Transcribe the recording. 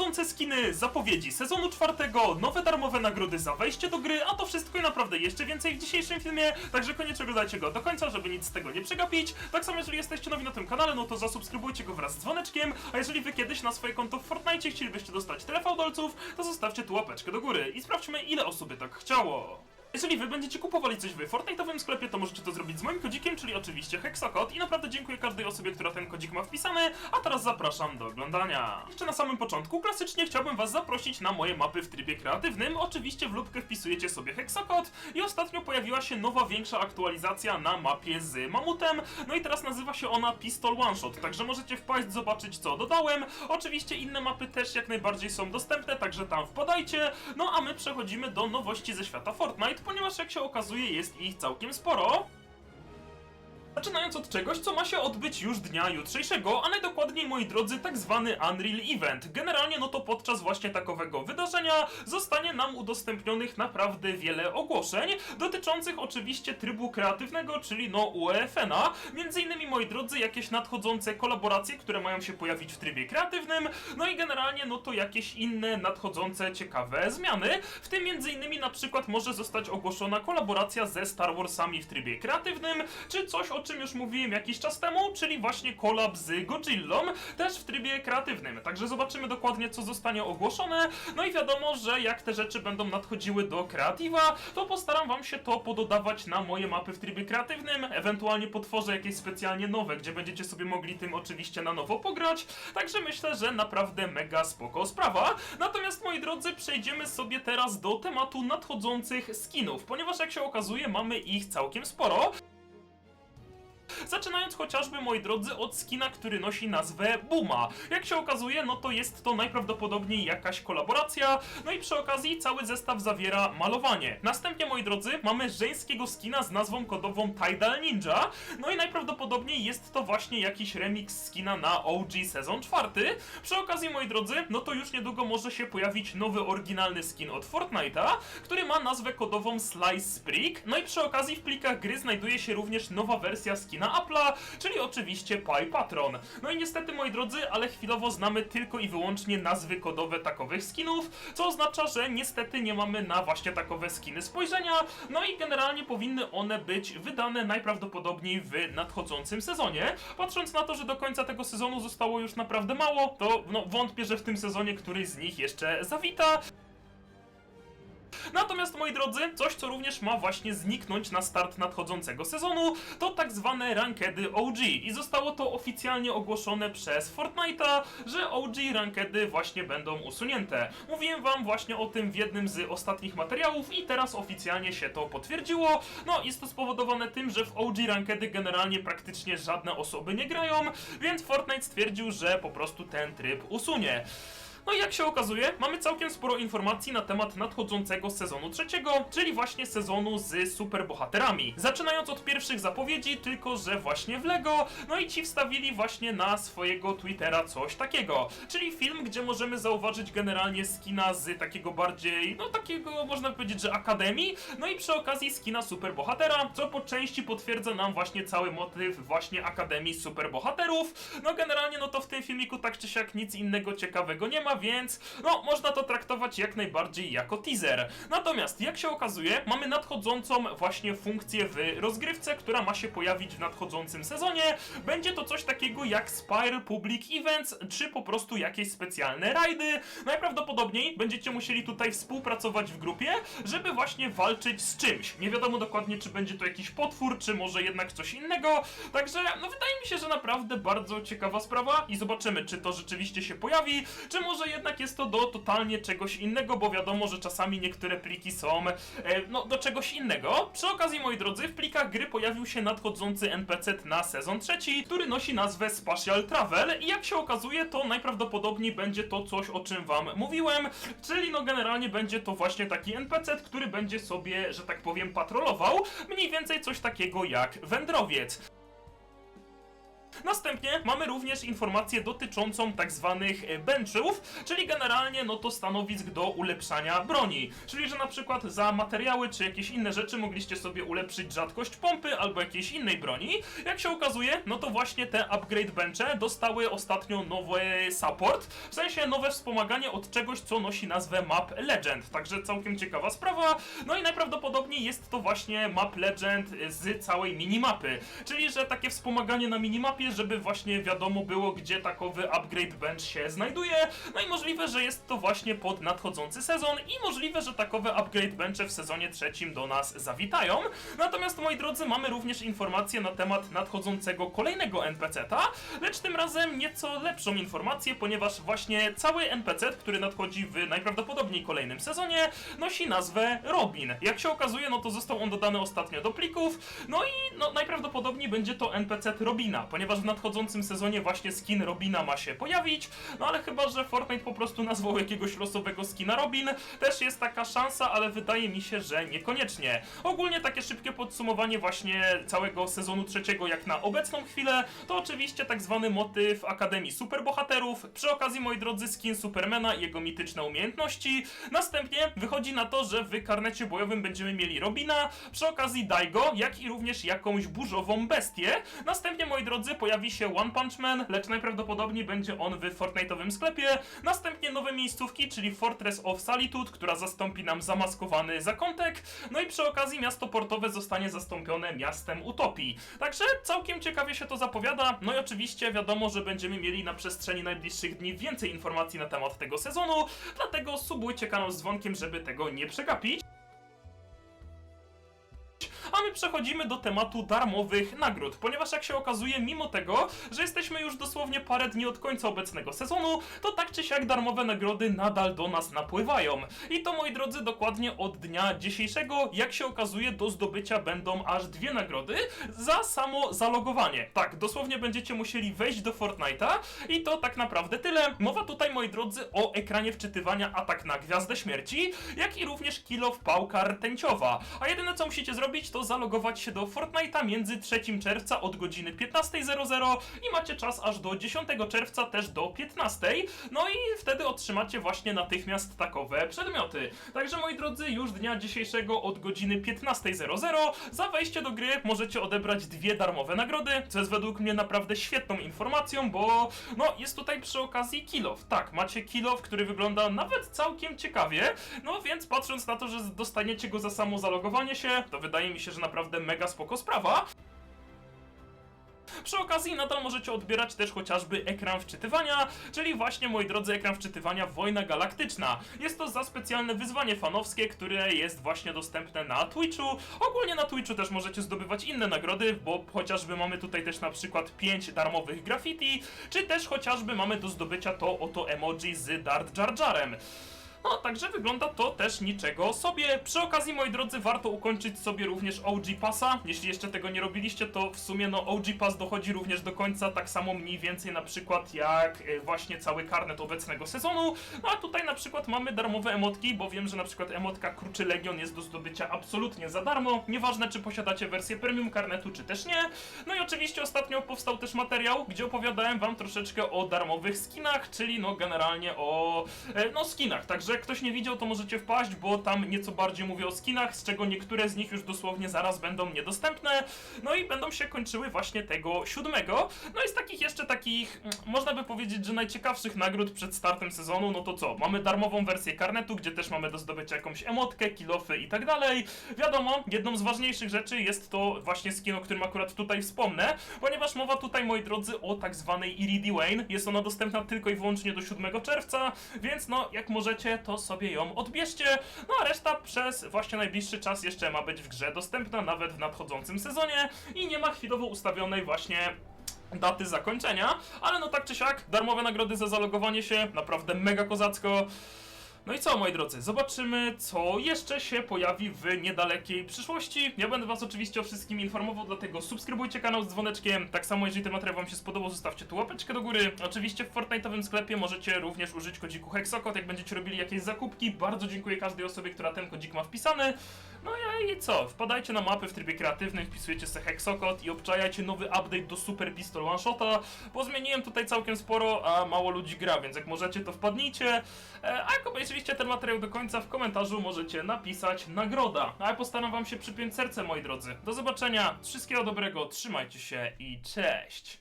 nadchodzące skiny, zapowiedzi sezonu czwartego, nowe darmowe nagrody za wejście do gry, a to wszystko i naprawdę jeszcze więcej w dzisiejszym filmie, także koniecznie oglądajcie go do końca, żeby nic z tego nie przegapić. Tak samo jeżeli jesteście nowi na tym kanale, no to zasubskrybujcie go wraz z dzwoneczkiem, a jeżeli wy kiedyś na swoje konto w Fortnite chcielibyście dostać tyle fałdolców, to zostawcie tu łapeczkę do góry i sprawdźmy ile osób by tak chciało. Jeżeli wy będziecie kupowali coś w Fortnite'owym sklepie, to możecie to zrobić z moim kodzikiem, czyli oczywiście Hexakod i naprawdę dziękuję każdej osobie, która ten kodzik ma wpisany, a teraz zapraszam do oglądania. Jeszcze na samym początku, klasycznie chciałbym was zaprosić na moje mapy w trybie kreatywnym, oczywiście w lubkę wpisujecie sobie Hexakod i ostatnio pojawiła się nowa, większa aktualizacja na mapie z mamutem, no i teraz nazywa się ona Pistol One Shot, także możecie wpaść, zobaczyć co dodałem, oczywiście inne mapy też jak najbardziej są dostępne, także tam wpadajcie, no a my przechodzimy do nowości ze świata Fortnite, ponieważ jak się okazuje jest ich całkiem sporo. Zaczynając od czegoś, co ma się odbyć już dnia jutrzejszego, a najdokładniej, moi drodzy, tak zwany Unreal Event. Generalnie, no to podczas właśnie takowego wydarzenia zostanie nam udostępnionych naprawdę wiele ogłoszeń, dotyczących oczywiście trybu kreatywnego, czyli no UEFN-a. Między innymi, moi drodzy, jakieś nadchodzące kolaboracje, które mają się pojawić w trybie kreatywnym, no i generalnie, no to jakieś inne nadchodzące ciekawe zmiany, w tym między innymi na przykład może zostać ogłoszona kolaboracja ze Star Warsami w trybie kreatywnym, czy coś o czym już mówiłem jakiś czas temu, czyli właśnie kolab z Godzillą, też w trybie kreatywnym. Także zobaczymy dokładnie, co zostanie ogłoszone. No i wiadomo, że jak te rzeczy będą nadchodziły do kreatywa, to postaram wam się to pododawać na moje mapy w trybie kreatywnym. Ewentualnie potworzę jakieś specjalnie nowe, gdzie będziecie sobie mogli tym oczywiście na nowo pograć. Także myślę, że naprawdę mega spoko sprawa. Natomiast moi drodzy, przejdziemy sobie teraz do tematu nadchodzących skinów, ponieważ jak się okazuje, mamy ich całkiem sporo. Zaczynając chociażby, moi drodzy, od skina, który nosi nazwę Buma. Jak się okazuje, no to jest to najprawdopodobniej jakaś kolaboracja, no i przy okazji cały zestaw zawiera malowanie. Następnie, moi drodzy, mamy żeńskiego skina z nazwą kodową Tidal Ninja, no i najprawdopodobniej jest to właśnie jakiś remix skina na OG sezon czwarty. Przy okazji, moi drodzy, no to już niedługo może się pojawić nowy, oryginalny skin od Fortnite'a, który ma nazwę kodową Slice Sprig, no i przy okazji w plikach gry znajduje się również nowa wersja skina Apple'a, czyli oczywiście Pi Patron. No i niestety, moi drodzy, ale chwilowo znamy tylko i wyłącznie nazwy kodowe takowych skinów, co oznacza, że niestety nie mamy na właśnie takowe skiny spojrzenia, no i generalnie powinny one być wydane najprawdopodobniej w nadchodzącym sezonie. Patrząc na to, że do końca tego sezonu zostało już naprawdę mało, to no, wątpię, że w tym sezonie któryś z nich jeszcze zawita. Natomiast moi drodzy, coś co również ma właśnie zniknąć na start nadchodzącego sezonu, to tak zwane rankedy OG i zostało to oficjalnie ogłoszone przez Fortnite'a, że OG rankedy właśnie będą usunięte. Mówiłem wam właśnie o tym w jednym z ostatnich materiałów i teraz oficjalnie się to potwierdziło. No jest to spowodowane tym, że w OG rankedy generalnie praktycznie żadne osoby nie grają, więc Fortnite stwierdził, że po prostu ten tryb usunie. No i jak się okazuje, mamy całkiem sporo informacji na temat nadchodzącego sezonu trzeciego, czyli właśnie sezonu z superbohaterami. Zaczynając od pierwszych zapowiedzi, tylko że właśnie w LEGO, no i ci wstawili właśnie na swojego Twittera coś takiego, czyli film, gdzie możemy zauważyć generalnie skina z takiego bardziej, no takiego można powiedzieć, że akademii, no i przy okazji skina superbohatera, co po części potwierdza nam właśnie cały motyw właśnie akademii superbohaterów. No generalnie no to w tym filmiku tak czy siak nic innego ciekawego nie ma, więc no można to traktować jak najbardziej jako teaser. Natomiast jak się okazuje, mamy nadchodzącą właśnie funkcję w rozgrywce, która ma się pojawić w nadchodzącym sezonie. Będzie to coś takiego jak Spire Public Events, czy po prostu jakieś specjalne rajdy. Najprawdopodobniej będziecie musieli tutaj współpracować w grupie, żeby właśnie walczyć z czymś. Nie wiadomo dokładnie, czy będzie to jakiś potwór, czy może jednak coś innego. Także, no wydaje mi się, że naprawdę bardzo ciekawa sprawa i zobaczymy, czy to rzeczywiście się pojawi, czy może jednak jest to do totalnie czegoś innego, bo wiadomo, że czasami niektóre pliki są e, no, do czegoś innego. Przy okazji, moi drodzy, w plikach gry pojawił się nadchodzący NPC na sezon trzeci, który nosi nazwę Spatial Travel i jak się okazuje, to najprawdopodobniej będzie to coś, o czym wam mówiłem, czyli no generalnie będzie to właśnie taki NPC, który będzie sobie, że tak powiem, patrolował, mniej więcej coś takiego jak wędrowiec. Następnie mamy również informację dotyczącą tak zwanych e, benchów, czyli generalnie no to stanowisk do ulepszania broni. Czyli, że na przykład za materiały czy jakieś inne rzeczy mogliście sobie ulepszyć rzadkość pompy albo jakiejś innej broni. Jak się okazuje, no to właśnie te upgrade benche dostały ostatnio nowy support, w sensie nowe wspomaganie od czegoś, co nosi nazwę Map Legend. Także całkiem ciekawa sprawa. No i najprawdopodobniej jest to właśnie Map Legend z całej minimapy. Czyli, że takie wspomaganie na minimapie, żeby właśnie wiadomo było, gdzie takowy upgrade bench się znajduje. No i możliwe, że jest to właśnie pod nadchodzący sezon i możliwe, że takowe upgrade benche w sezonie trzecim do nas zawitają. Natomiast moi drodzy, mamy również informacje na temat nadchodzącego kolejnego NPC-ta, lecz tym razem nieco lepszą informację, ponieważ właśnie cały NPC, który nadchodzi w najprawdopodobniej kolejnym sezonie, nosi nazwę Robin. Jak się okazuje, no to został on dodany ostatnio do plików, no i no, najprawdopodobniej będzie to NPC Robina, ponieważ w nadchodzącym sezonie właśnie skin Robina ma się pojawić, no ale chyba, że Fortnite po prostu nazwał jakiegoś losowego skina Robin, też jest taka szansa, ale wydaje mi się, że niekoniecznie. Ogólnie takie szybkie podsumowanie właśnie całego sezonu trzeciego jak na obecną chwilę, to oczywiście tak zwany motyw Akademii Superbohaterów, przy okazji moi drodzy skin Supermana i jego mityczne umiejętności, następnie wychodzi na to, że w karnecie bojowym będziemy mieli Robina, przy okazji Daigo, jak i również jakąś burzową bestię, następnie moi drodzy pojawi się One Punch Man, lecz najprawdopodobniej będzie on w Fortnite'owym sklepie, następnie nowe miejscówki, czyli Fortress of Solitude, która zastąpi nam zamaskowany zakątek, no i przy okazji miasto portowe zostanie zastąpione miastem Utopii. Także całkiem ciekawie się to zapowiada, no i oczywiście wiadomo, że będziemy mieli na przestrzeni najbliższych dni więcej informacji na temat tego sezonu, dlatego subujcie kanał z dzwonkiem, żeby tego nie przegapić. Przechodzimy do tematu darmowych nagród, ponieważ jak się okazuje, mimo tego, że jesteśmy już dosłownie parę dni od końca obecnego sezonu, to tak czy siak darmowe nagrody nadal do nas napływają. I to moi drodzy, dokładnie od dnia dzisiejszego, jak się okazuje, do zdobycia będą aż dwie nagrody za samo zalogowanie. Tak, dosłownie będziecie musieli wejść do Fortnite'a i to tak naprawdę tyle. Mowa tutaj, moi drodzy, o ekranie wczytywania atak na Gwiazdę Śmierci, jak i również kilo w pałka rtęciowa. A jedyne co musicie zrobić, to zalogować się do Fortnite'a między 3 czerwca od godziny 15.00 i macie czas aż do 10 czerwca też do 15.00. No i wtedy otrzymacie właśnie natychmiast takowe przedmioty. Także moi drodzy, już dnia dzisiejszego od godziny 15.00 za wejście do gry możecie odebrać dwie darmowe nagrody, co jest według mnie naprawdę świetną informacją, bo no jest tutaj przy okazji kilof. Tak, macie kilof, który wygląda nawet całkiem ciekawie, no więc patrząc na to, że dostaniecie go za samo zalogowanie się, to wydaje mi się, że naprawdę mega spoko sprawa. Przy okazji nadal możecie odbierać też chociażby ekran wczytywania, czyli właśnie, moi drodzy, ekran wczytywania Wojna Galaktyczna. Jest to za specjalne wyzwanie fanowskie, które jest właśnie dostępne na Twitchu. Ogólnie na Twitchu też możecie zdobywać inne nagrody, bo chociażby mamy tutaj też na przykład 5 darmowych graffiti, czy też chociażby mamy do zdobycia to oto emoji z Dart Jar Jarem. No, także wygląda to też niczego sobie. Przy okazji, moi drodzy, warto ukończyć sobie również OG Passa. Jeśli jeszcze tego nie robiliście, to w sumie no OG Pass dochodzi również do końca, tak samo mniej więcej na przykład jak e, właśnie cały karnet obecnego sezonu. No a tutaj na przykład mamy darmowe emotki, bo wiem, że na przykład emotka Kruczy Legion jest do zdobycia absolutnie za darmo. Nieważne, czy posiadacie wersję premium karnetu, czy też nie. No i oczywiście ostatnio powstał też materiał, gdzie opowiadałem wam troszeczkę o darmowych skinach, czyli no generalnie o e, no skinach, także jak ktoś nie widział, to możecie wpaść, bo tam nieco bardziej mówię o skinach, z czego niektóre z nich już dosłownie zaraz będą niedostępne, no i będą się kończyły właśnie tego siódmego. No i z takich jeszcze takich, mm, można by powiedzieć, że najciekawszych nagród przed startem sezonu, no to co? Mamy darmową wersję karnetu, gdzie też mamy do zdobycia jakąś emotkę, kilofy i tak dalej. Wiadomo, jedną z ważniejszych rzeczy jest to właśnie skin, o którym akurat tutaj wspomnę, ponieważ mowa tutaj, moi drodzy, o tak zwanej Iridie Wayne. Jest ona dostępna tylko i wyłącznie do 7 czerwca, więc no, jak możecie, to sobie ją odbierzcie. No a reszta przez właśnie najbliższy czas jeszcze ma być w grze dostępna, nawet w nadchodzącym sezonie i nie ma chwilowo ustawionej właśnie daty zakończenia, ale no tak czy siak, darmowe nagrody za zalogowanie się, naprawdę mega kozacko. No i co, moi drodzy, zobaczymy, co jeszcze się pojawi w niedalekiej przyszłości. Ja będę was oczywiście o wszystkim informował, dlatego subskrybujcie kanał z dzwoneczkiem. Tak samo, jeżeli ten materiał wam się spodobał, zostawcie tu łapeczkę do góry. Oczywiście w Fortnite'owym sklepie możecie również użyć kodziku Hexokod, jak będziecie robili jakieś zakupki. Bardzo dziękuję każdej osobie, która ten kodzik ma wpisany. No i co, wpadajcie na mapy w trybie kreatywnym, wpisujecie sobie Hexokod i obczajajcie nowy update do Super Pistol One Shota, bo zmieniłem tutaj całkiem sporo, a mało ludzi gra, więc jak możecie to wpadnijcie. E, A jak obejrzeliście ten materiał do końca, w komentarzu możecie napisać nagroda. A ja postaram wam się przypiąć serce, moi drodzy. Do zobaczenia, wszystkiego dobrego, trzymajcie się i cześć!